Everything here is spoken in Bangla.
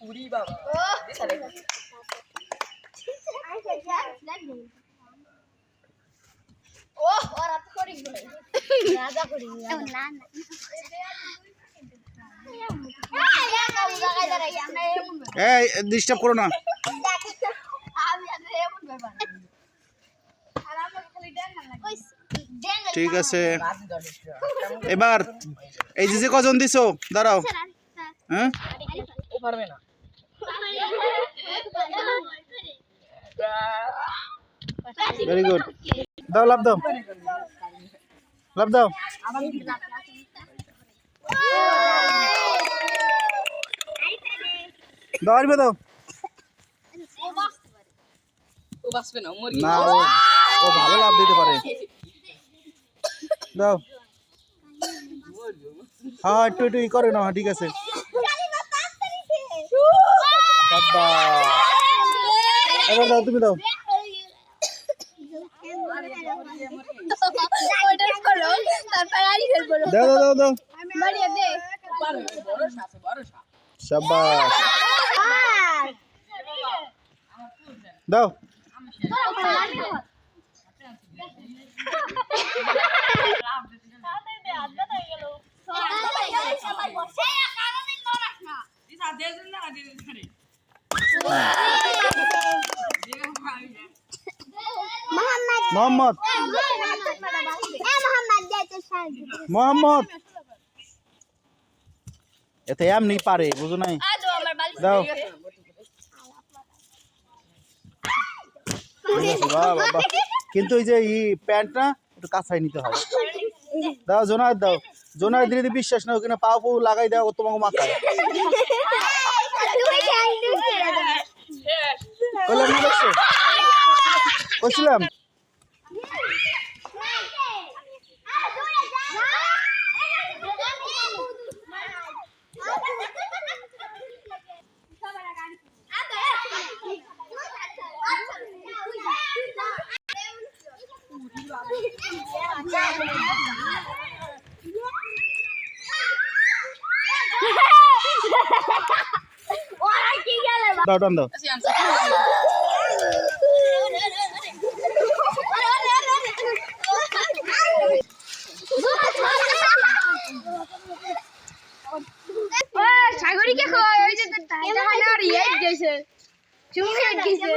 উড়ি বাবা ও ওরা তো করি বলে রাজা করি না না এই ডিস্টার্ব করো না। ঠিক আছে। এবার এই যে যে কজন দিছো দাঁড়াও। হ্যাঁ? পারবে না। ভেরি গুড দাও, লাভ দাও। লাভ দাও। দাও, আরবে দাও। না ও ভালো লাভ দিতে পারে। দাও। হ্যাঁ একটু একটু ই করে না, ঠিক আছে। এবার দাও তুমি দাও ভরসা আছে ভরসা শাবাশ দাও মোহাম্মদ। মোহাম্মদ। এতে এমনি পারে, বুঝো নাই? দাও। কিন্তু এই যে ই প্যান্টটা একটু কাছাই নিতে হয় দাও জোনার দাও। জোনার দিলে বিশ্বাস না ওখানে পাও পাও লাগাই দাও তোমাকে মাথায় বললাম না দেখছ বলছিলাম ওরা কি গেল দাও। টান সাগরিকে কই ওই যে আর ইয়ে গেছে। চুমকে গেছে।